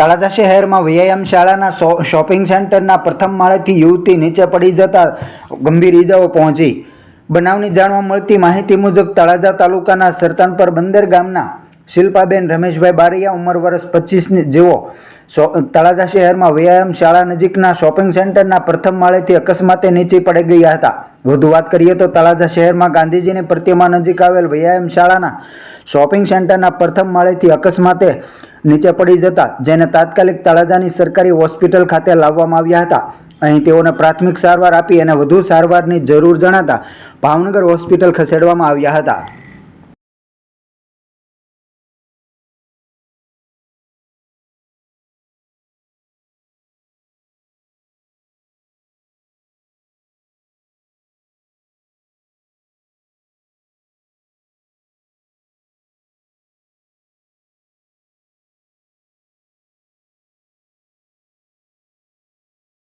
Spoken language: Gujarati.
તળાજા શહેરમાં વ્યાયામ શાળાના શોપિંગ સેન્ટરના પ્રથમ માળેથી યુવતી નીચે પડી જતા ગંભીર ઇજાઓ પહોંચી. બનાવની જાણવા મળતી માહિતી મુજબ તળાજા તાલુકાના સરતાનપર બંદર ગામના શિલ્પાબેન રમેશભાઈ બારૈયા ઉંમર વર્ષ પચીસની, જેઓ. તળાજા શહેરમાં વ્યાયામ શાળા નજીકના શોપિંગ સેન્ટરના પ્રથમ માળેથી અકસ્માતે નીચે પડી ગયા હતા. વધુ વાત કરીએ તો તળાજા શહેરમાં ગાંધીજીની પ્રતિમા નજીક આવેલ વ્યાયામ શાળાના શોપિંગ સેન્ટરના પ્રથમ માળેથી અકસ્માતે નીચે પડી જતા, જેને તાત્કાલિક તળાજાની સરકારી હોસ્પિટલ ખાતે લાવવામાં આવ્યા હતા. અહીં તેઓને પ્રાથમિક સારવાર આપી અને વધુ સારવારની જરૂર જણાતા ભાવનગર હોસ્પિટલ ખસેડવામાં આવ્યા હતા.